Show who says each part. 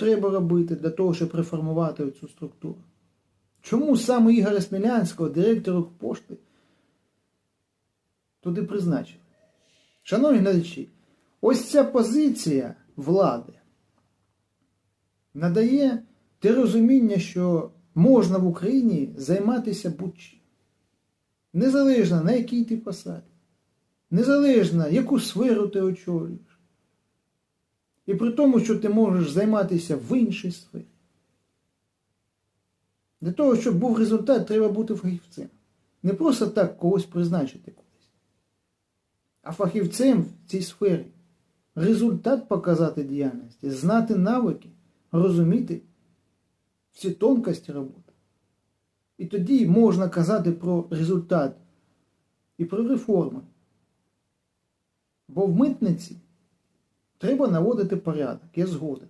Speaker 1: треба робити для того, щоб реформувати цю структуру? Чому саме Ігоря Смілянського, директора пошти, туди призначили? Шановні глядачі, ось ця позиція влади надає те розуміння, що можна в Україні займатися будь-чим. Незалежно на якій ти посаді, незалежно яку сферу ти очолюєш. І при тому, що ти можеш займатися в іншій сфері. Для того, щоб був результат, треба бути фахівцем. Не просто так когось призначити кудись, а фахівцем в цій сфері. Результат показати діяльності, знати навики, розуміти всі тонкості роботи. І тоді можна казати про результат і про реформи. Бо в митниці треба наводити порядок, я згоден.